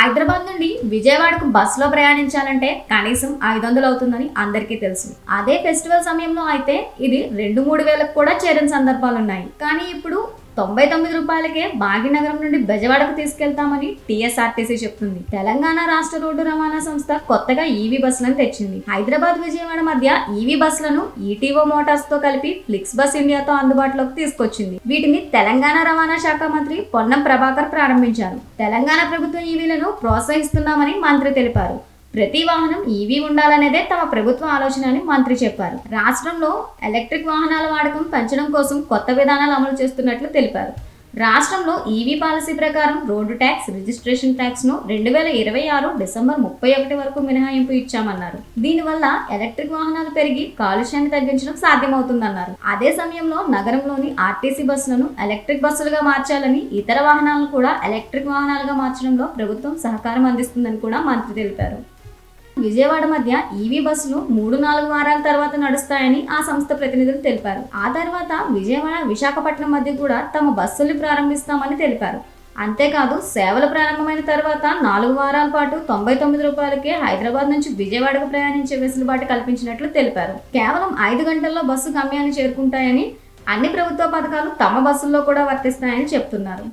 హైదరాబాద్ నుండి విజయవాడకు బస్సులో ప్రయాణించాలంటే కనీసం ఐదు వందలు అవుతుందని అందరికీ తెలుసు. అదే ఫెస్టివల్ సమయంలో అయితే ఇది రెండు మూడు వేలకు కూడా చేరిన సందర్భాలు ఉన్నాయి కానీ ఇప్పుడు తొంభై తొమ్మిది రూపాయలకే భాగ్యనగరం నుండి బెజవాడకు తీసుకెళ్తామని టీఎస్ఆర్టీసీ చెప్తుంది. తెలంగాణ రాష్ట్ర రోడ్డు రవాణా సంస్థ కొత్తగా ఈవీ బస్సులను తెచ్చింది. హైదరాబాద్ విజయవాడ మధ్య ఈవీ బస్సులను ఈటీఓ మోటార్స్తో కలిపి ఫ్లిక్స్ బస్ ఇండియాతో అందుబాటులోకి తీసుకొచ్చింది. వీటిని తెలంగాణ రవాణా శాఖ మంత్రి పొన్నం ప్రభాకర్ ప్రారంభించారు. తెలంగాణ ప్రభుత్వం ఈవీలను ప్రోత్సహిస్తున్నామని మంత్రి తెలిపారు. ప్రతి వాహనం ఈవీ ఉండాలనేదే తమ ప్రభుత్వ ఆలోచన అని మంత్రి చెప్పారు. రాష్ట్రంలో ఎలక్ట్రిక్ వాహనాల వాడకం పెంచడం కోసం కొత్త విధానాలు అమలు చేస్తున్నట్లు తెలిపారు. రాష్ట్రంలో ఈవీ పాలసీ ప్రకారం రోడ్డు ట్యాక్స్ రిజిస్ట్రేషన్ ట్యాక్స్ను రెండు వేల ఇరవై ఆరు డిసెంబర్ ముప్పై ఒకటి వరకు మినహాయింపు ఇచ్చామన్నారు. దీనివల్ల ఎలక్ట్రిక్ వాహనాలు పెరిగి కాలుష్యాన్ని తగ్గించడం సాధ్యమవుతుందన్నారు. అదే సమయంలో నగరంలోని ఆర్టీసీ బస్సులను ఎలక్ట్రిక్ బస్సులుగా మార్చాలని ఇతర వాహనాలను కూడా ఎలక్ట్రిక్ వాహనాలుగా మార్చడంలో ప్రభుత్వం సహకారం అందిస్తుందని కూడా మంత్రి తెలిపారు. విజయవాడ మధ్య ఈవీ బస్సులు మూడు నాలుగు వారాల తర్వాత నడుస్తాయని ఆ సంస్థ ప్రతినిధులు తెలిపారు. ఆ తర్వాత విజయవాడ విశాఖపట్నం మధ్య కూడా తమ బస్సుల్ని ప్రారంభిస్తామని తెలిపారు. అంతేకాదు సేవలు ప్రారంభమైన తర్వాత నాలుగు వారాల పాటు తొంభై తొమ్మిది రూపాయలకే హైదరాబాద్ నుంచి విజయవాడకు ప్రయాణించే వెసులుబాటు కల్పించినట్లు తెలిపారు. కేవలం ఐదు గంటల్లో బస్సు గమ్యాన్ని చేరుకుంటాయని అన్ని ప్రభుత్వ పథకాలు తమ బస్సుల్లో కూడా వర్తిస్తాయని చెప్తున్నారు.